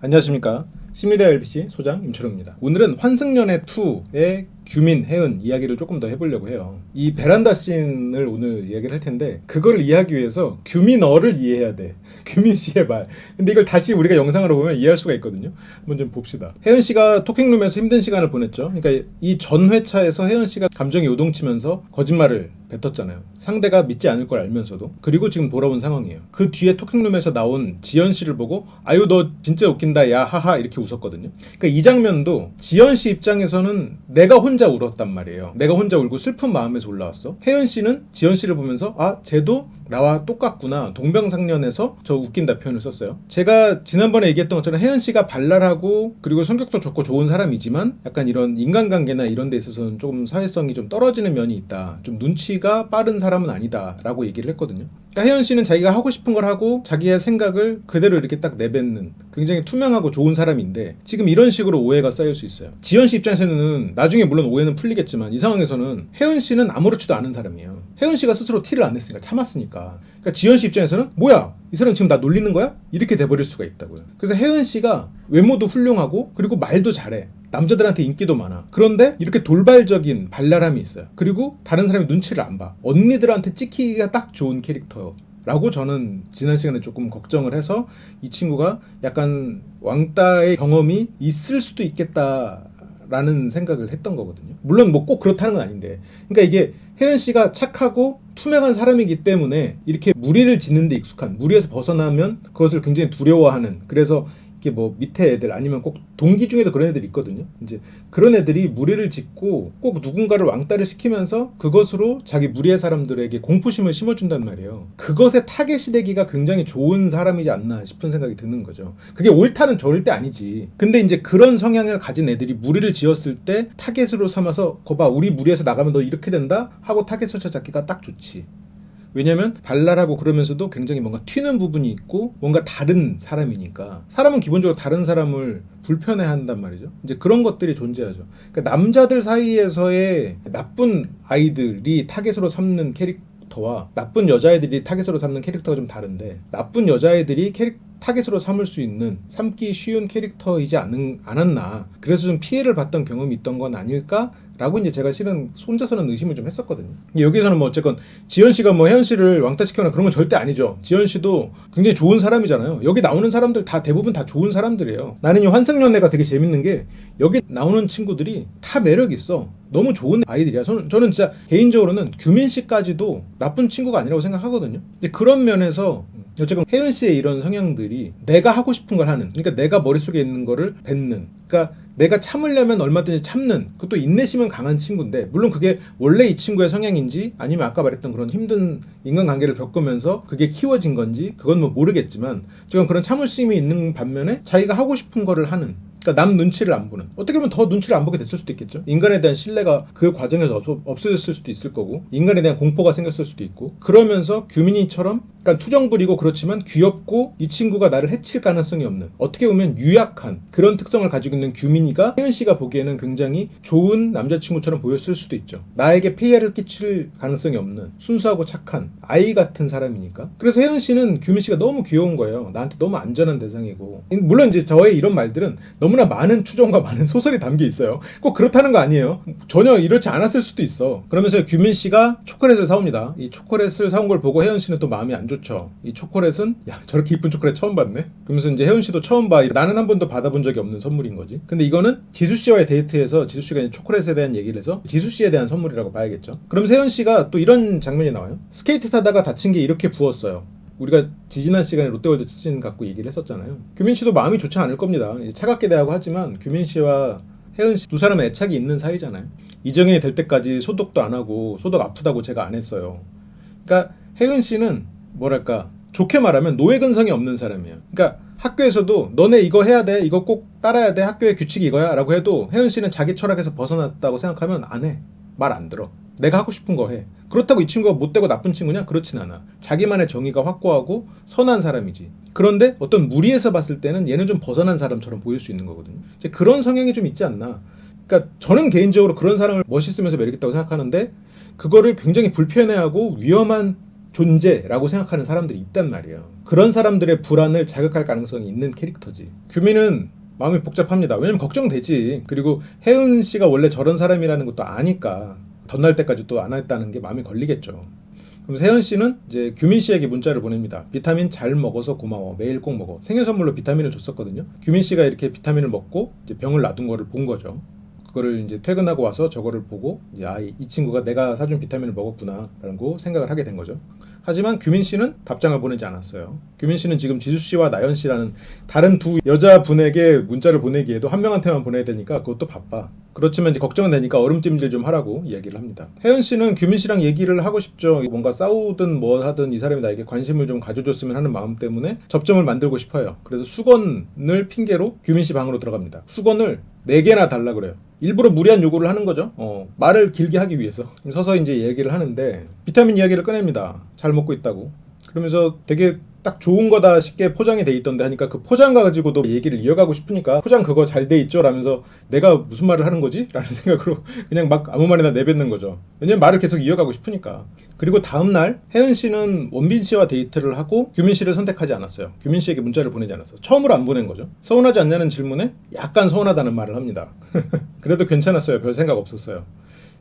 안녕하십니까 심리대 LBC 소장 임철웅입니다. 오늘은 환승연애 2의 규민, 혜은 이야기를 조금 더 해보려고 해요. 이 베란다 씬을 오늘 이야기를 할 텐데 그걸 이해하기 위해서 규민어를 이해해야 돼. 규민 씨의 말. 근데 이걸 다시 우리가 영상으로 보면 이해할 수가 있거든요. 한번 좀 봅시다. 혜은 씨가 토킹룸에서 힘든 시간을 보냈죠. 그러니까 이 전 회차에서 혜은 씨가 감정이 요동치면서 거짓말을 뱉었잖아요. 상대가 믿지 않을 걸 알면서도. 그리고 지금 돌아온 상황이에요. 그 뒤에 토킹룸에서 나온 지연 씨를 보고 아유 너 진짜 웃긴다 야 하하 이렇게 웃었거든요. 그러니까 이 장면도 지연 씨 입장에서는 내가 혼자 울었단 말이에요. 내가 혼자 울고 슬픈 마음에서 올라왔어. 혜연 씨는 지연 씨를 보면서 아 쟤도 나와 똑같구나 동병상련해서 저 웃긴다 표현을 썼어요. 제가 지난번에 얘기했던 것처럼 혜연 씨가 발랄하고 그리고 성격도 좋고 좋은 사람이지만 약간 이런 인간관계나 이런 데 있어서는 조금 사회성이 좀 떨어지는 면이 있다. 좀 눈치가 빠른 사람은 아니다 라고 얘기를 했거든요. 그러니까 혜연 씨는 자기가 하고 싶은 걸 하고 자기의 생각을 그대로 이렇게 딱 내뱉는 굉장히 투명하고 좋은 사람인데 지금 이런 식으로 오해가 쌓일 수 있어요. 지연 씨 입장에서는 나중에 물론 오해는 풀리겠지만 이 상황에서는 혜연 씨는 아무렇지도 않은 사람이에요. 혜연 씨가 스스로 티를 안 냈으니까 참았으니까. 그러니까 지연 씨 입장에서는 뭐야 이 사람 지금 나 놀리는 거야? 이렇게 돼버릴 수가 있다고요. 그래서 혜은 씨가 외모도 훌륭하고 그리고 말도 잘해. 남자들한테 인기도 많아. 그런데 이렇게 돌발적인 발랄함이 있어요. 그리고 다른 사람이 눈치를 안 봐. 언니들한테 찍히기가 딱 좋은 캐릭터. 라고 저는 지난 시간에 조금 걱정을 해서 이 친구가 약간 왕따의 경험이 있을 수도 있겠다라는 생각을 했던 거거든요. 물론 뭐 꼭 그렇다는 건 아닌데. 그러니까 이게 혜은 씨가 착하고 투명한 사람이기 때문에 이렇게 무리를 짓는 데 익숙한 무리에서 벗어나면 그것을 굉장히 두려워하는 그래서 이렇게 뭐 밑에 애들 아니면 꼭 동기 중에도 그런 애들이 있거든요. 이제 그런 애들이 무리를 짓고 꼭 누군가를 왕따를 시키면서 그것으로 자기 무리의 사람들에게 공포심을 심어준단 말이에요. 그것에 타겟이 되기가 굉장히 좋은 사람이지 않나 싶은 생각이 드는 거죠. 그게 옳다는 절대 아니지. 근데 이제 그런 성향을 가진 애들이 무리를 지었을 때 타겟으로 삼아서 거봐 우리 무리에서 나가면 너 이렇게 된다 하고 타겟을 찾아잡기가 딱 좋지. 왜냐면 발랄하고 그러면서도 굉장히 뭔가 튀는 부분이 있고 뭔가 다른 사람이니까 사람은 기본적으로 다른 사람을 불편해 한단 말이죠. 이제 그런 것들이 존재하죠. 그러니까 남자들 사이에서의 나쁜 아이들이 타겟으로 삼는 캐릭터와 나쁜 여자애들이 타겟으로 삼는 캐릭터가 좀 다른데 나쁜 여자애들이 캐릭 타겟으로 삼을 수 있는 삼기 쉬운 캐릭터이지 않았나 그래서 좀 피해를 봤던 경험이 있던 건 아닐까 라고 이제 제가 실은 혼자서는 의심을 좀 했었거든요. 여기서는 뭐 어쨌건 지현 씨가 뭐 혜연 씨를 왕따시키거나 그런 건 절대 아니죠. 지현 씨도 굉장히 좋은 사람이잖아요. 여기 나오는 사람들 다 대부분 다 좋은 사람들이에요. 나는 이 환승연애가 되게 재밌는 게 여기 나오는 친구들이 다 매력 있어. 너무 좋은 아이들이야. 저는, 저는 진짜 개인적으로는 규민 씨까지도 나쁜 친구가 아니라고 생각하거든요. 이제 그런 면에서 어쨌건 혜은 씨의 이런 성향들이 내가 하고 싶은 걸 하는, 그러니까 내가 머릿속에 있는 거를 뱉는, 그러니까 내가 참으려면 얼마든지 참는, 그것도 인내심은 강한 친구인데, 물론 그게 원래 이 친구의 성향인지, 아니면 아까 말했던 그런 힘든 인간관계를 겪으면서 그게 키워진 건지, 그건 뭐 모르겠지만, 지금 그런 참을심이 있는 반면에 자기가 하고 싶은 거를 하는, 그러니까 남 눈치를 안 보는. 어떻게 보면 더 눈치를 안 보게 됐을 수도 있겠죠. 인간에 대한 신뢰가 그 과정에서 없- 없어졌을 수도 있을 거고 인간에 대한 공포가 생겼을 수도 있고 그러면서 규민이처럼 약간 투정 부리고 그렇지만 귀엽고 이 친구가 나를 해칠 가능성이 없는 어떻게 보면 유약한 그런 특성을 가지고 있는 규민이가 혜연 씨가 보기에는 굉장히 좋은 남자친구처럼 보였을 수도 있죠 나에게 피해를 끼칠 가능성이 없는 순수하고 착한 아이 같은 사람이니까 그래서 혜연 씨는 규민 씨가 너무 귀여운 거예요 나한테 너무 안전한 대상이고 물론 이제 저의 이런 말들은 너무나 많은 추정과 많은 소설이 담겨 있어요. 꼭 그렇다는 거 아니에요. 전혀 이렇지 않았을 수도 있어. 그러면서 규민 씨가 초콜릿을 사옵니다. 이 초콜릿을 사온 걸 보고 혜연 씨는 또 마음이 안 좋죠. 이 초콜릿은 야 저렇게 이쁜 초콜릿 처음 봤네. 그러면서 이제 혜연 씨도 처음 봐. 나는 한 번도 받아본 적이 없는 선물인 거지. 근데 이거는 지수 씨와의 데이트에서 지수 씨가 초콜릿에 대한 얘기를 해서 지수 씨에 대한 선물이라고 봐야겠죠. 그러면서 혜연 씨가 또 이런 장면이 나와요. 스케이트 타다가 다친 게 이렇게 부었어요. 우리가 지지난 시간에 롯데월드 치킨 갖고 얘기를 했었잖아요. 규민 씨도 마음이 좋지 않을 겁니다. 차갑게 대하고 하지만 규민 씨와 혜은 씨 두 사람은 애착이 있는 사이잖아요. 이정현이 될 때까지 소독도 안 하고 소독 아프다고 제가 안 했어요. 그러니까 혜은 씨는 뭐랄까 좋게 말하면 노예 근성이 없는 사람이에요. 그러니까 학교에서도 너네 이거 해야 돼, 이거 꼭 따라야 돼, 학교의 규칙이 이거야라고 해도 혜은 씨는 자기 철학에서 벗어났다고 생각하면 안 해, 말 안 들어. 내가 하고 싶은 거 해. 그렇다고 이 친구가 못되고 나쁜 친구냐? 그렇진 않아. 자기만의 정의가 확고하고 선한 사람이지. 그런데 어떤 무리에서 봤을 때는 얘는 좀 벗어난 사람처럼 보일 수 있는 거거든요. 이제 그런 성향이 좀 있지 않나. 그러니까 저는 개인적으로 그런 사람을 멋있으면서 매력있다고 생각하는데 그거를 굉장히 불편해하고 위험한 존재라고 생각하는 사람들이 있단 말이에요. 그런 사람들의 불안을 자극할 가능성이 있는 캐릭터지. 규민은 마음이 복잡합니다. 왜냐면 걱정되지. 그리고 혜은 씨가 원래 저런 사람이라는 것도 아니까 덧날 때까지 또 안 했다는 게 마음이 걸리겠죠. 그럼 세현 씨는 이제 규민 씨에게 문자를 보냅니다. 비타민 잘 먹어서 고마워. 매일 꼭 먹어. 생일 선물로 비타민을 줬었거든요. 규민 씨가 이렇게 비타민을 먹고 병을 놔둔 거를 본 거죠. 그거를 이제 퇴근하고 와서 저거를 보고 이제 아, 이, 이 친구가 내가 사준 비타민을 먹었구나라는 거 생각을 하게 된 거죠. 하지만 규민 씨는 답장을 보내지 않았어요. 규민 씨는 지금 지수 씨와 나연 씨라는 다른 두 여자분에게 문자를 보내기에도 한 명한테만 보내야 되니까 그것도 바빠. 그렇지만 이제 걱정은 되니까 얼음찜질 좀 하라고 이야기를 합니다. 혜연 씨는 규민 씨랑 얘기를 하고 싶죠. 뭔가 싸우든 뭐 하든 이 사람이 나에게 관심을 좀 가져줬으면 하는 마음 때문에 접점을 만들고 싶어요. 그래서 수건을 핑계로 규민 씨 방으로 들어갑니다. 수건을 네 개나 달라 그래요. 일부러 무리한 요구를 하는 거죠. 어, 말을 길게 하기 위해서. 서서 이제 얘기를 하는데 비타민 이야기를 꺼냅니다. 잘 먹고 있다고. 그러면서 되게 딱 좋은 거다 쉽게 포장이 돼 있던데 하니까 그 포장 가지고도 얘기를 이어가고 싶으니까 포장 그거 잘 돼 있죠? 라면서 내가 무슨 말을 하는 거지? 라는 생각으로 그냥 막 아무 말이나 내뱉는 거죠. 왜냐면 말을 계속 이어가고 싶으니까. 그리고 다음날 혜은 씨는 원빈 씨와 데이트를 하고 규민 씨를 선택하지 않았어요. 규민 씨에게 문자를 보내지 않았어요. 처음으로 안 보낸 거죠. 서운하지 않냐는 질문에 약간 서운하다는 말을 합니다. 그래도 괜찮았어요. 별 생각 없었어요.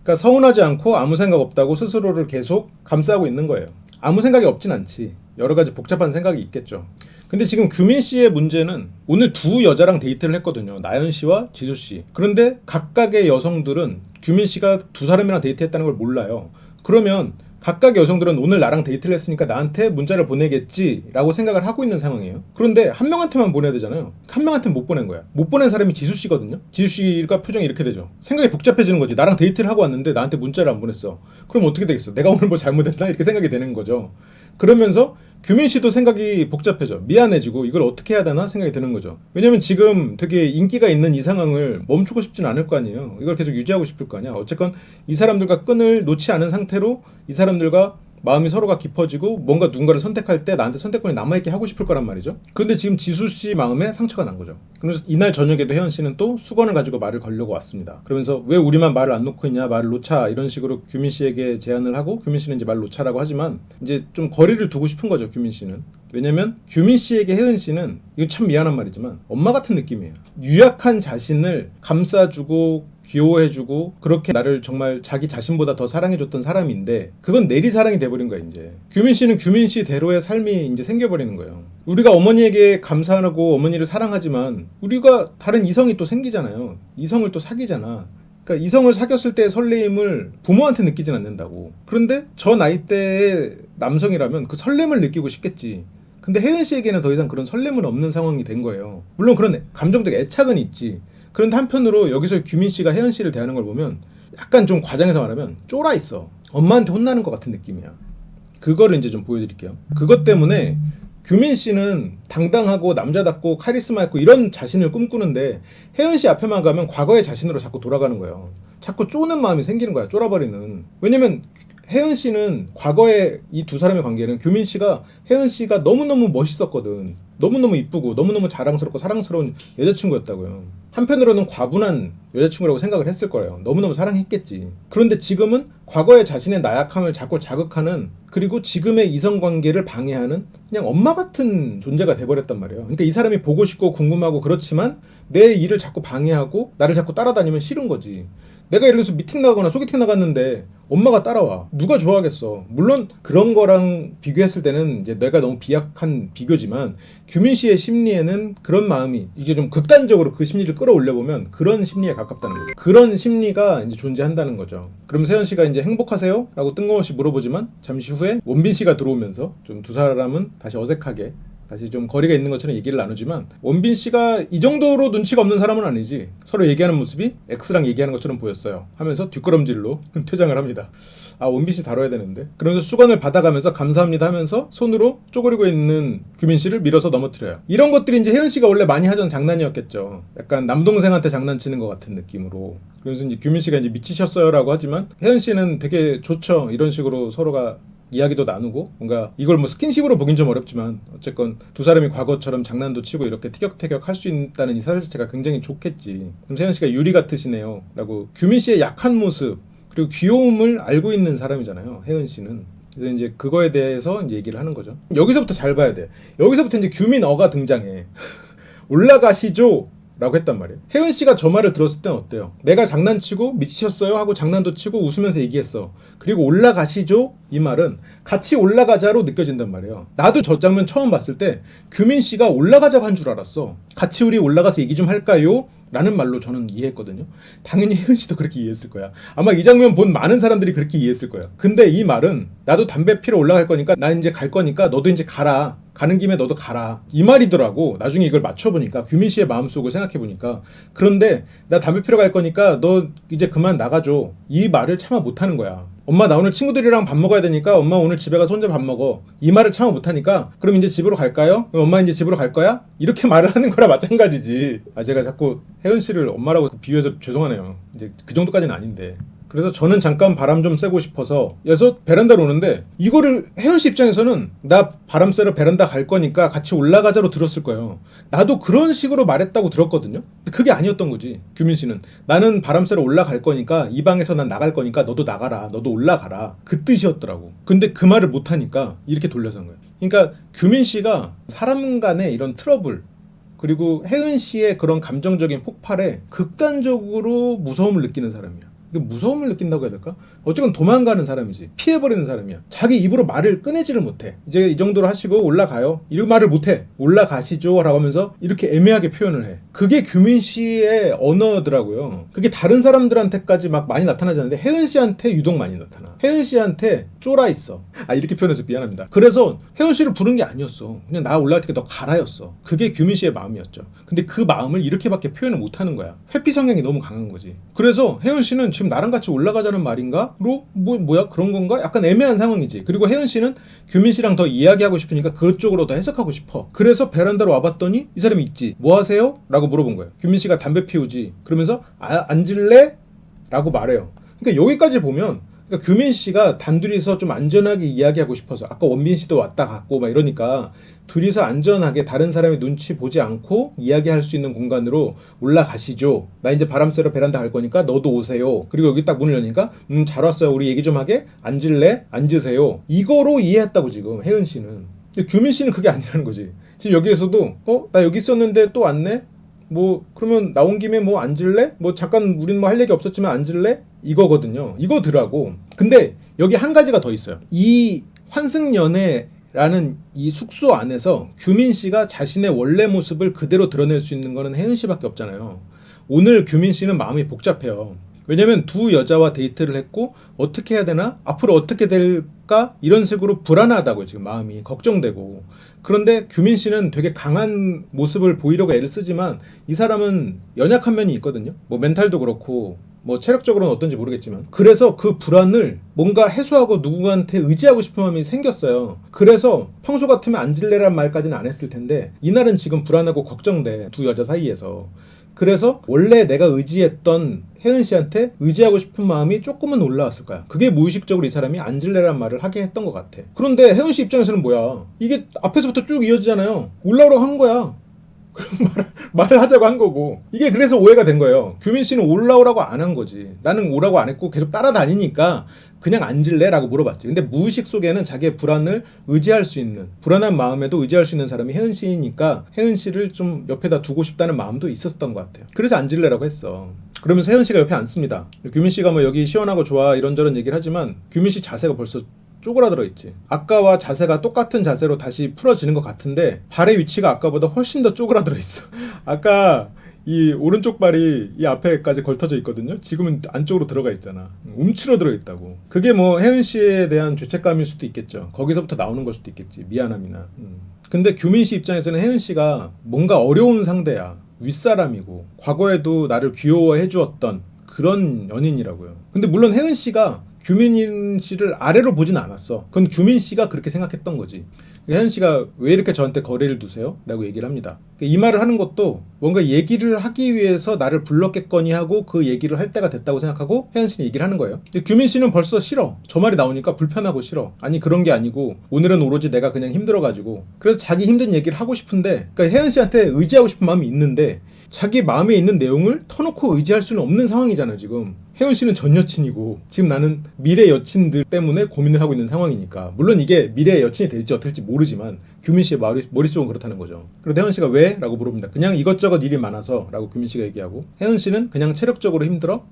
그러니까 서운하지 않고 아무 생각 없다고 스스로를 계속 감싸고 있는 거예요. 아무 생각이 없진 않지. 여러 가지 복잡한 생각이 있겠죠. 근데 지금 규민 씨의 문제는 오늘 두 여자랑 데이트를 했거든요. 나연 씨와 지수 씨. 그런데 각각의 여성들은 규민 씨가 두 사람이랑 데이트했다는 걸 몰라요. 그러면 각각의 여성들은 오늘 나랑 데이트를 했으니까 나한테 문자를 보내겠지라고 생각을 하고 있는 상황이에요. 그런데 한 명한테만 보내야 되잖아요. 한 명한테는 못 보낸 거야. 못 보낸 사람이 지수 씨거든요. 지수 씨가 표정이 이렇게 되죠. 생각이 복잡해지는 거지. 나랑 데이트를 하고 왔는데 나한테 문자를 안 보냈어. 그럼 어떻게 되겠어? 내가 오늘 뭐 잘못했나? 이렇게 생각이 되는 거죠. 그러면서 규민 씨도 생각이 복잡해져. 미안해지고 이걸 어떻게 해야 되나 생각이 드는 거죠. 왜냐면 지금 되게 인기가 있는 이 상황을 멈추고 싶지는 않을 거 아니에요. 이걸 계속 유지하고 싶을 거 아니야. 어쨌건 이 사람들과 끈을 놓지 않은 상태로 이 사람들과 마음이 서로가 깊어지고 뭔가 누군가를 선택할 때 나한테 선택권이 남아있게 하고 싶을 거란 말이죠. 그런데 지금 지수 씨 마음에 상처가 난 거죠. 그러면서 이날 저녁에도 혜연 씨는 또 수건을 가지고 말을 걸려고 왔습니다. 그러면서 왜 우리만 말을 안 놓고 있냐, 말을 놓자 이런 식으로 규민 씨에게 제안을 하고 규민 씨는 이제 말 놓자라고 하지만 이제 좀 거리를 두고 싶은 거죠, 규민 씨는. 왜냐면 규민 씨에게 혜은 씨는 이거 참 미안한 말이지만 엄마 같은 느낌이에요. 유약한 자신을 감싸주고 귀여워해주고 그렇게 나를 정말 자기 자신보다 더 사랑해줬던 사람인데 그건 내리 사랑이 돼버린 거야 이제. 규민 씨는 규민 씨 대로의 삶이 이제 생겨버리는 거예요. 우리가 어머니에게 감사하고 어머니를 사랑하지만 우리가 다른 이성이 또 생기잖아요. 이성을 또 사귀잖아. 그러니까 이성을 사귀었을 때의 설레임을 부모한테 느끼진 않는다고. 그런데 저 나이대의 남성이라면 그 설렘을 느끼고 싶겠지. 근데 혜은 씨에게는 더 이상 그런 설렘은 없는 상황이 된 거예요. 물론 그런 감정적 애착은 있지 그런데 한편으로 여기서 규민 씨가 혜연 씨를 대하는 걸 보면 약간 좀 과장해서 말하면 쫄아 있어. 엄마한테 혼나는 것 같은 느낌이야. 그거를 이제 좀 보여드릴게요. 그것 때문에 규민 씨는 당당하고 남자답고 카리스마 있고 이런 자신을 꿈꾸는데 혜연 씨 앞에만 가면 과거의 자신으로 자꾸 돌아가는 거예요. 자꾸 쪼는 마음이 생기는 거야. 쫄아버리는. 왜냐면 혜연 씨는 과거의 이두 사람의 관계는 규민 씨가 혜연 씨가 너무너무 멋있었거든. 너무너무 이쁘고 너무너무 자랑스럽고 사랑스러운 여자친구였다고요. 한편으로는 과분한 여자친구라고 생각을 했을 거예요. 너무너무 사랑했겠지. 그런데 지금은 과거의 자신의 나약함을 자꾸 자극하는 그리고 지금의 이성관계를 방해하는 그냥 엄마 같은 존재가 돼버렸단 말이에요. 그러니까 이 사람이 보고 싶고 궁금하고 그렇지만 내 일을 자꾸 방해하고 나를 자꾸 따라다니면 싫은 거지. 내가 예를 들어서 미팅 나가거나 소개팅 나갔는데 엄마가 따라와. 누가 좋아하겠어. 물론 그런 거랑 비교했을 때는 이제 내가 너무 비약한 비교지만 규민 씨의 심리에는 그런 마음이 이게 좀 극단적으로 그 심리를 끌어올려 보면 그런 심리에 가깝다는 거죠. 그런 심리가 이제 존재한다는 거죠. 그럼 세현 씨가 이제 행복하세요? 라고 뜬금없이 물어보지만 잠시 후에 원빈 씨가 들어오면서 좀 두 사람은 다시 어색하게 다시 좀 거리가 있는 것처럼 얘기를 나누지만 원빈 씨가 이 정도로 눈치가 없는 사람은 아니지 서로 얘기하는 모습이 X랑 얘기하는 것처럼 보였어요. 하면서 뒷걸음질로 퇴장을 합니다. 아 원빈 씨 다뤄야 되는데. 그러면서 수건을 받아가면서 감사합니다 하면서 손으로 쪼그리고 있는 규민 씨를 밀어서 넘어뜨려요. 이런 것들이 이제 혜연 씨가 원래 많이 하던 장난이었겠죠. 약간 남동생한테 장난치는 것 같은 느낌으로. 그래서 이제 규민 씨가 이제 미치셨어요라고 하지만 혜연 씨는 되게 좋죠. 이런 식으로 서로가 이야기도 나누고 뭔가 이걸 뭐 스킨십으로 보긴 좀 어렵지만 어쨌건 두 사람이 과거처럼 장난도 치고 이렇게 티격태격 할 수 있다는 이 사실 자체가 굉장히 좋겠지. 그럼 세현 씨가 유리 같으시네요 라고 규민 씨의 약한 모습 그리고 귀여움을 알고 있는 사람이잖아요. 혜은 씨는 그래서 이제 그거에 대해서 이제 얘기를 하는 거죠. 여기서부터 잘 봐야 돼. 여기서부터 이제 규민어가 등장해. 올라가시죠. 라고 했단 말이에요. 혜은 씨가 저 말을 들었을 땐 어때요? 내가 장난치고 미치셨어요? 하고 장난도 치고 웃으면서 얘기했어. 그리고 올라가시죠? 이 말은 같이 올라가자로 느껴진단 말이에요. 나도 저 장면 처음 봤을 때 규민 씨가 올라가자고 한 줄 알았어. 같이 우리 올라가서 얘기 좀 할까요? 라는 말로 저는 이해했거든요. 당연히 혜은 씨도 그렇게 이해했을 거야. 아마 이 장면 본 많은 사람들이 그렇게 이해했을 거야. 근데 이 말은 나도 담배 피러 올라갈 거니까 나 이제 갈 거니까 너도 이제 가라. 가는 김에 너도 가라. 이 말이더라고. 나중에 이걸 맞춰보니까 규민 씨의 마음속을 생각해보니까 그런데 나 담배 피러 갈 거니까 너 이제 그만 나가줘. 이 말을 참아 못하는 거야. 엄마 나 오늘 친구들이랑 밥 먹어야 되니까 엄마 오늘 집에 가서 혼자 밥 먹어. 이 말을 참아 못하니까 그럼 이제 집으로 갈까요? 그럼 엄마 이제 집으로 갈 거야? 이렇게 말을 하는 거랑 마찬가지지. 아 제가 자꾸 혜연 씨를 엄마라고 비유해서 죄송하네요. 이제 그 정도까지는 아닌데. 그래서 저는 잠깐 바람 좀 쐬고 싶어서 그래서 베란다로 오는데 이거를 혜연 씨 입장에서는 나 바람 쐬러 베란다 갈 거니까 같이 올라가자로 들었을 거예요. 나도 그런 식으로 말했다고 들었거든요. 그게 아니었던 거지. 규민 씨는 나는 바람 쐬러 올라갈 거니까 이 방에서 난 나갈 거니까 너도 나가라. 너도 올라가라. 그 뜻이었더라고. 근데 그 말을 못 하니까 이렇게 돌려서 한 거예요. 그러니까 규민 씨가 사람 간의 이런 트러블 그리고 혜은 씨의 그런 감정적인 폭발에 극단적으로 무서움을 느끼는 사람이야. 무서움을 느낀다고 해야 될까? 어쨌건 도망가는 사람이지. 피해버리는 사람이야. 자기 입으로 말을 꺼내지를 못해. 이제 이 정도로 하시고 올라가요. 이런 말을 못해. 올라가시죠. 라고 하면서 이렇게 애매하게 표현을 해. 그게 규민 씨의 언어더라고요. 그게 다른 사람들한테까지 막 많이 나타나지 않는데 혜은 씨한테 유독 많이 나타나. 혜은 씨한테 쫄아 있어. 아 이렇게 표현해서 미안합니다. 그래서 혜은 씨를 부른 게 아니었어. 그냥 나 올라갈 테니까 너 가라였어. 그게 규민 씨의 마음이었죠. 근데 그 마음을 이렇게밖에 표현을 못 하는 거야. 회피 성향이 너무 강한 거지. 그래서 혜은 씨는 지금 나랑 같이 올라가자는 말인가? 로 뭐 뭐야 그런 건가? 약간 애매한 상황이지. 그리고 혜은 씨는 규민 씨랑 더 이야기하고 싶으니까 그쪽으로 더 해석하고 싶어. 그래서 베란다로 와봤더니 이 사람이 있지. 뭐 하세요? 라고 물어본 거예요. 규민 씨가 담배 피우지. 그러면서 아, 앉을래? 라고 말해요. 그러니까 여기까지 보면 그러니까 규민 씨가 단둘이서 좀 안전하게 이야기하고 싶어서 아까 원빈 씨도 왔다 갔고 막 이러니까 둘이서 안전하게 다른 사람의 눈치 보지 않고 이야기할 수 있는 공간으로 올라가시죠. 나 이제 바람 쐬러 베란다 갈 거니까 너도 오세요. 그리고 여기 딱 문을 여니까 음 잘 왔어요. 우리 얘기 좀 하게 앉을래? 앉으세요. 이거로 이해했다고 지금 혜은 씨는. 근데 규민 씨는 그게 아니라는 거지. 지금 여기에서도 어 나 여기 있었는데 또 왔네. 뭐 그러면 나온 김에 뭐 앉을래? 뭐 잠깐 우린 뭐 할 얘기 없었지만 앉을래? 이거거든요. 이거더라고. 근데 여기 한 가지가 더 있어요. 이 환승연애라는 이 숙소 안에서 규민 씨가 자신의 원래 모습을 그대로 드러낼 수 있는 거는 혜은 씨밖에 없잖아요. 오늘 규민 씨는 마음이 복잡해요. 왜냐면 두 여자와 데이트를 했고 어떻게 해야 되나 앞으로 어떻게 될까 이런 식으로 불안하다고 지금 마음이 걱정되고 그런데 규민 씨는 되게 강한 모습을 보이려고 애를 쓰지만 이 사람은 연약한 면이 있거든요 뭐 멘탈도 그렇고 뭐 체력적으로는 어떤지 모르겠지만 그래서 그 불안을 뭔가 해소하고 누구한테 의지하고 싶은 마음이 생겼어요 그래서 평소 같으면 앉을래란 말까지는 안 했을 텐데 이날은 지금 불안하고 걱정돼 두 여자 사이에서 그래서 원래 내가 의지했던 혜은 씨한테 의지하고 싶은 마음이 조금은 올라왔을 거야. 그게 무의식적으로 이 사람이 앉을래란 말을 하게 했던 것 같아. 그런데 혜은 씨 입장에서는 뭐야? 이게 앞에서부터 쭉 이어지잖아요. 올라오라고 한 거야. 말을, 하자고 한 거고 이게 그래서 오해가 된 거예요. 규민 씨는 올라오라고 안 한 거지. 나는 오라고 안 했고 계속 따라다니니까 그냥 앉을래라고 물어봤지. 근데 무의식 속에는 자기의 불안을 의지할 수 있는 불안한 마음에도 의지할 수 있는 사람이 혜은 씨니까 혜은 씨를 좀 옆에다 두고 싶다는 마음도 있었던 것 같아요. 그래서 앉을래라고 했어. 그러면서 혜은 씨가 옆에 앉습니다. 규민 씨가 뭐 여기 시원하고 좋아 이런저런 얘기를 하지만 규민 씨 자세가 벌써 쪼그라들어 있지. 아까와 자세가 똑같은 자세로 다시 풀어지는 것 같은데 발의 위치가 아까보다 훨씬 더 쪼그라들어 있어. 아까 이 오른쪽 발이 이 앞에까지 걸터져 있거든요. 지금은 안쪽으로 들어가 있잖아. 움츠러 들어 있다고. 그게 뭐 혜은 씨에 대한 죄책감일 수도 있겠죠. 거기서부터 나오는 걸 수도 있겠지. 미안함이나. 음. 근데 규민 씨 입장에서는 혜은 씨가 뭔가 어려운 상대야. 윗사람이고 과거에도 나를 귀여워해 주었던 그런 연인이라고요. 근데 물론 혜은 씨가 규민 씨를 아래로 보진 않았어. 그건 규민 씨가 그렇게 생각했던 거지. 혜은 씨가 왜 이렇게 저한테 거리를 두세요? 라고 얘기를 합니다. 이 말을 하는 것도 뭔가 얘기를 하기 위해서 나를 불렀겠거니 하고 그 얘기를 할 때가 됐다고 생각하고 혜은 씨는 얘기를 하는 거예요. 근데 규민 씨는 벌써 싫어. 저 말이 나오니까 불편하고 싫어. 아니 그런 게 아니고 오늘은 오로지 내가 그냥 힘들어가지고 그래서 자기 힘든 얘기를 하고 싶은데 그러니까 혜은 씨한테 의지하고 싶은 마음이 있는데 자기 마음에 있는 내용을 터놓고 의지할 수는 없는 상황이잖아요 지금 혜은 씨는 전 여친이고 지금 나는 미래 여친들 때문에 고민을 하고 있는 상황이니까 물론 이게 미래 여친이 될지 어떨지 모르지만 규민 씨의 머릿속은 그렇다는 거죠. 그리고 혜은 씨가 왜? 라고 물어봅니다. 그냥 이것저것 일이 많아서 라고 규민 씨가 얘기하고 혜은 씨는 그냥 체력적으로 힘들어?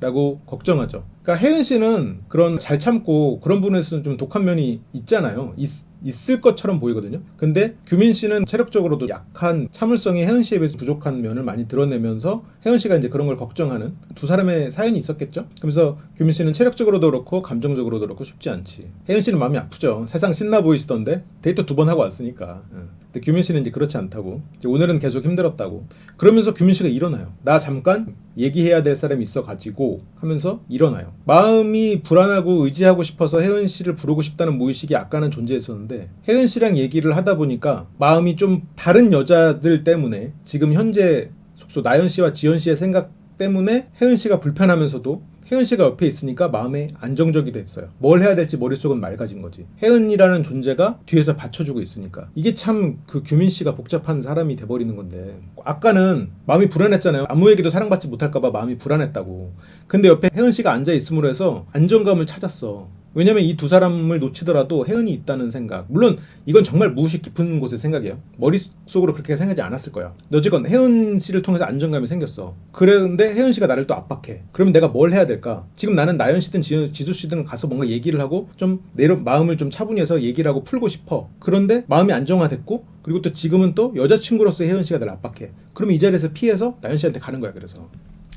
라고 걱정하죠. 그러니까 혜은 씨는 그런 잘 참고 그런 부분에서는 좀 독한 면이 있잖아요. 있, 있을 것처럼 보이거든요. 근데 규민 씨는 체력적으로도 약한 참을성이 혜은 씨에 비해서 부족한 면을 많이 드러내면서 혜은 씨가 이제 그런 걸 걱정하는 두 사람의 사연이 있었겠죠. 그러면서 규민 씨는 체력적으로도 그렇고 감정적으로도 그렇고 쉽지 않지. 혜은 씨는 마음이 아프죠. 세상 신나 보이시던데 데이트 두 번 하고 왔으니까. 응. 근데 규민 씨는 이제 그렇지 않다고. 이제 오늘은 계속 힘들었다고. 그러면서 규민 씨가 일어나요. 나 잠깐 얘기해야 될 사람이 있어 가지고 하면서 일어나요. 마음이 불안하고 의지하고 싶어서 혜은 씨를 부르고 싶다는 무의식이 아까는 존재했었는데 혜은 씨랑 얘기를 하다 보니까 마음이 좀 다른 여자들 때문에 지금 현재 숙소 나연 씨와 지연 씨의 생각 때문에 혜은 씨가 불편하면서도 혜은 씨가 옆에 있으니까 마음에 안정적이 됐어요. 뭘 해야 될지 머릿속은 맑아진 거지. 혜은이라는 존재가 뒤에서 받쳐주고 있으니까. 이게 참 그 규민 씨가 복잡한 사람이 돼버리는 건데. 아까는 마음이 불안했잖아요. 아무에게도 사랑받지 못할까봐 마음이 불안했다고. 근데 옆에 혜은 씨가 앉아 있음으로 해서 안정감을 찾았어. 왜냐면 이 두 사람을 놓치더라도 혜은이 있다는 생각. 물론 이건 정말 무의식 깊은 곳의 생각이에요. 머릿속으로 그렇게 생각하지 않았을 거야. 어쨌건 혜은 씨를 통해서 안정감이 생겼어. 그런데 혜은 씨가 나를 또 압박해. 그러면 내가 뭘 해야 될까? 지금 나는 나연 씨든 지- 지수 씨든 가서 뭔가 얘기를 하고 좀 내려 마음을 좀 차분히 해서 얘기를 하고 풀고 싶어. 그런데 마음이 안정화됐고 그리고 또 지금은 또 여자친구로서 혜은 씨가 나를 압박해. 그러면 이 자리에서 피해서 나연 씨한테 가는 거야. 그래서.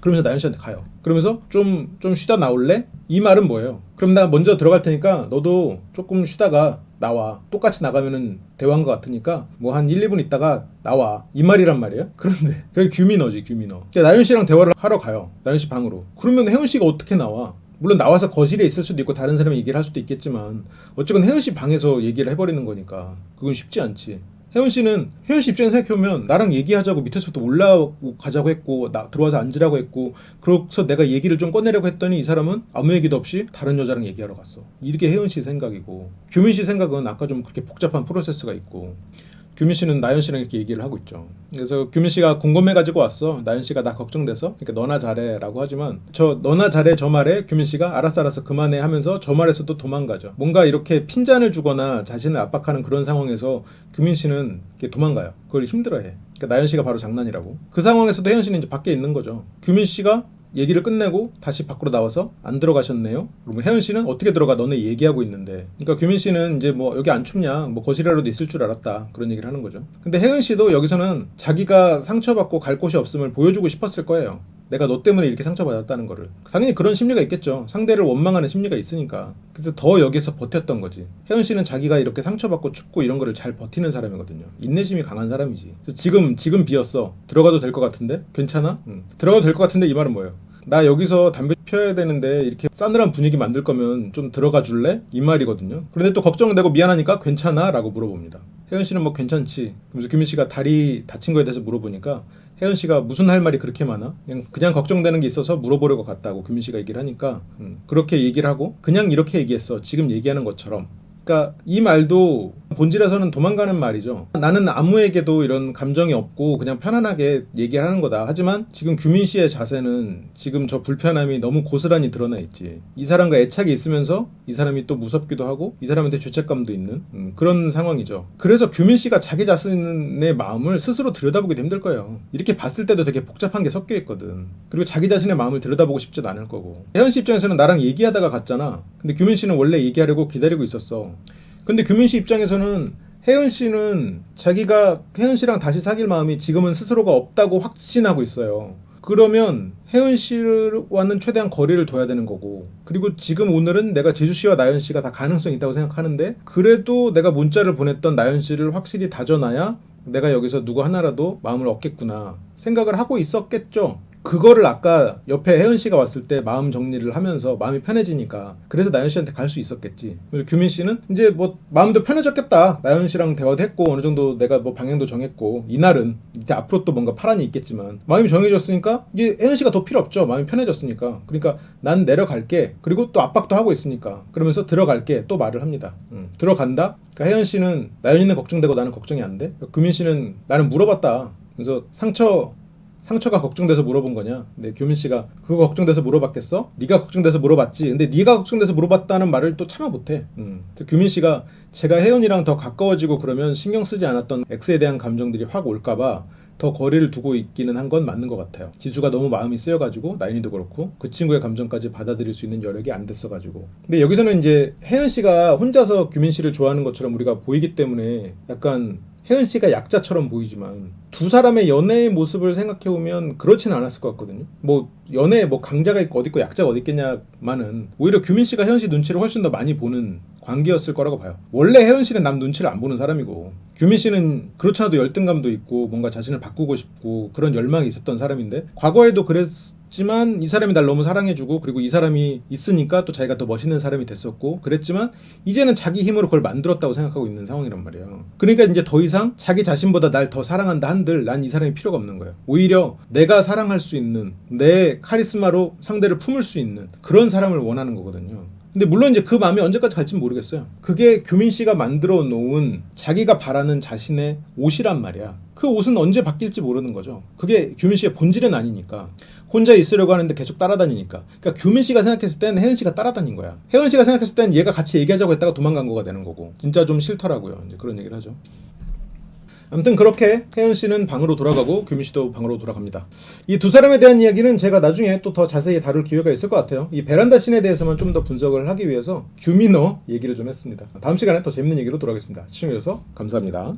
그러면서 나연 씨한테 가요. 그러면서 좀, 좀 쉬다 나올래? 이 말은 뭐예요? 그럼 나 먼저 들어갈 테니까 너도 조금 쉬다가 나와. 똑같이 나가면은 대화한 것 같으니까 뭐 한 1, 2분 있다가 나와. 이 말이란 말이에요? 그런데 그게 규민어지, 규민어. 나연 씨랑 대화를 하러 가요. 나연 씨 방으로. 그러면 혜은 씨가 어떻게 나와? 물론 나와서 거실에 있을 수도 있고 다른 사람이 얘기를 할 수도 있겠지만 어쨌건 혜은 씨 방에서 얘기를 해버리는 거니까 그건 쉽지 않지. 혜원 씨는 혜원 씨 입장에서 생각해보면 나랑 얘기하자고 밑에서부터 올라가자고 했고 나 들어와서 앉으라고 했고 그래서 내가 얘기를 좀 꺼내려고 했더니 이 사람은 아무 얘기도 없이 다른 여자랑 얘기하러 갔어. 이게 혜원 씨 생각이고 규민 씨 생각은 아까 좀 그렇게 복잡한 프로세스가 있고 규민 씨는 나연 씨랑 이렇게 얘기를 하고 있죠. 그래서 규민 씨가 궁금해 가지고 왔어. 나연 씨가 나 걱정돼서. 그러니까 너나 잘해라고 하지만 저 너나 잘해 저 말에 규민 씨가 알았어 알았어 그만해 하면서 저 말에서도 도망가죠. 뭔가 이렇게 핀잔을 주거나 자신을 압박하는 그런 상황에서 규민 씨는 도망가요. 그걸 힘들어해. 그러니까 나연 씨가 바로 장난이라고. 그 상황에서도 혜연 씨는 이제 밖에 있는 거죠. 규민 씨가 얘기를 끝내고 다시 밖으로 나와서 안 들어가셨네요. 그러면 혜연 씨는 어떻게 들어가? 너네 얘기하고 있는데. 그러니까 규민 씨는 이제 뭐 여기 안 춥냐? 뭐 거실이라도 있을 줄 알았다. 그런 얘기를 하는 거죠. 근데 혜연 씨도 여기서는 자기가 상처받고 갈 곳이 없음을 보여주고 싶었을 거예요. 내가 너 때문에 이렇게 상처받았다는 거를. 당연히 그런 심리가 있겠죠. 상대를 원망하는 심리가 있으니까. 그래서 더 여기서 버텼던 거지. 혜연 씨는 자기가 이렇게 상처받고 춥고 이런 거를 잘 버티는 사람이거든요. 인내심이 강한 사람이지. 지금 지금 비었어. 들어가도 될 것 같은데? 괜찮아? 응. 들어가도 될 것 같은데 이 말은 뭐예요? 나 여기서 담배 피워야 되는데 이렇게 싸늘한 분위기 만들 거면 좀 들어가 줄래? 이 말이거든요. 그런데 또 걱정되고 미안하니까 괜찮아? 라고 물어봅니다. 혜연 씨는 뭐 괜찮지. 그러면서 규민 씨가 다리 다친 거에 대해서 물어보니까 혜연 씨가 무슨 할 말이 그렇게 많아? 그냥, 그냥 걱정되는 게 있어서 물어보려고 갔다고 규민 씨가 얘기를 하니까 음, 그렇게 얘기를 하고 그냥 이렇게 얘기했어. 지금 얘기하는 것처럼. 그러니까 이 말도 본질에서는 도망가는 말이죠. 나는 아무에게도 이런 감정이 없고 그냥 편안하게 얘기하는 거다. 하지만 지금 규민 씨의 자세는 지금 저 불편함이 너무 고스란히 드러나 있지. 이 사람과 애착이 있으면서 이 사람이 또 무섭기도 하고 이 사람한테 죄책감도 있는 음, 그런 상황이죠. 그래서 규민 씨가 자기 자신의 마음을 스스로 들여다보기도 힘들 거예요. 이렇게 봤을 때도 되게 복잡한 게 섞여 있거든. 그리고 자기 자신의 마음을 들여다보고 싶지도 않을 거고. 혜연 씨 입장에서는 나랑 얘기하다가 갔잖아. 근데 규민 씨는 원래 얘기하려고 기다리고 있었어. 근데 규민 씨 입장에서는 혜은 씨는 자기가 혜은 씨랑 다시 사귈 마음이 지금은 스스로가 없다고 확신하고 있어요. 그러면 혜은 씨와는 최대한 거리를 둬야 되는 거고 그리고 지금 오늘은 내가 제주 씨와 나연 씨가 다 가능성이 있다고 생각하는데 그래도 내가 문자를 보냈던 나연 씨를 확실히 다져놔야 내가 여기서 누구 하나라도 마음을 얻겠구나 생각을 하고 있었겠죠. 그거를 아까 옆에 혜은 씨가 왔을 때 마음 정리를 하면서 마음이 편해지니까 그래서 나연 씨한테 갈 수 있었겠지. 그래서 규민 씨는 이제 뭐 마음도 편해졌겠다. 나연 씨랑 대화도 했고 어느 정도 내가 뭐 방향도 정했고 이날은 이제 앞으로 또 뭔가 파란이 있겠지만 마음이 정해졌으니까 이제 혜은 씨가 더 필요 없죠. 마음이 편해졌으니까. 그러니까 난 내려갈게. 그리고 또 압박도 하고 있으니까 그러면서 들어갈게. 또 말을 합니다. 음, 들어간다. 그러니까 혜은 씨는 나연이는 걱정되고 나는 걱정이 안 돼. 규민 씨는 나는 물어봤다. 그래서 상처 상처가 걱정돼서 물어본 거냐? 근데 규민 씨가 그거 걱정돼서 물어봤겠어? 네가 걱정돼서 물어봤지. 근데 네가 걱정돼서 물어봤다는 말을 또 참아 못해. 음. 규민 씨가 제가 혜연이랑 더 가까워지고 그러면 신경 쓰지 않았던 X에 대한 감정들이 확 올까봐 더 거리를 두고 있기는 한 건 맞는 것 같아요. 지수가 너무 마음이 쓰여가지고 나인이도 그렇고 그 친구의 감정까지 받아들일 수 있는 여력이 안 됐어가지고. 근데 여기서는 이제 혜연 씨가 혼자서 규민 씨를 좋아하는 것처럼 우리가 보이기 때문에 약간 혜연 씨가 약자처럼 보이지만 두 사람의 연애의 모습을 생각해 보면 그렇지는 않았을 것 같거든요. 뭐 연애에 뭐 강자가 있고 어디 있고 약자가 어디 있겠냐만은 오히려 규민 씨가 혜연 씨 눈치를 훨씬 더 많이 보는 관계였을 거라고 봐요. 원래 혜연 씨는 남 눈치를 안 보는 사람이고 규민 씨는 그렇지 않아도 열등감도 있고 뭔가 자신을 바꾸고 싶고 그런 열망이 있었던 사람인데 과거에도 그랬 지만 이 사람이 날 너무 사랑해주고 그리고 이 사람이 있으니까 또 자기가 더 멋있는 사람이 됐었고 그랬지만 이제는 자기 힘으로 그걸 만들었다고 생각하고 있는 상황이란 말이에요. 그러니까 이제 더 이상 자기 자신보다 날 더 사랑한다 한들 난 이 사람이 필요가 없는 거예요. 오히려 내가 사랑할 수 있는 내 카리스마로 상대를 품을 수 있는 그런 사람을 원하는 거거든요. 근데 물론 이제 그 마음이 언제까지 갈지는 모르겠어요. 그게 규민 씨가 만들어 놓은 자기가 바라는 자신의 옷이란 말이야. 그 옷은 언제 바뀔지 모르는 거죠. 그게 규민 씨의 본질은 아니니까. 혼자 있으려고 하는데 계속 따라다니니까. 그러니까 규민 씨가 생각했을 땐 혜연 씨가 따라다닌 거야. 혜연 씨가 생각했을 땐 얘가 같이 얘기하자고 했다가 도망간 거가 되는 거고. 진짜 좀 싫더라고요. 이제 그런 얘기를 하죠. 아무튼 그렇게 혜연 씨는 방으로 돌아가고 규민 씨도 방으로 돌아갑니다. 이 두 사람에 대한 이야기는 제가 나중에 또 더 자세히 다룰 기회가 있을 것 같아요. 이 베란다 씬에 대해서만 좀 더 분석을 하기 위해서 규민어 얘기를 좀 했습니다. 다음 시간에 더 재밌는 얘기로 돌아오겠습니다. 시청해주셔서 감사합니다.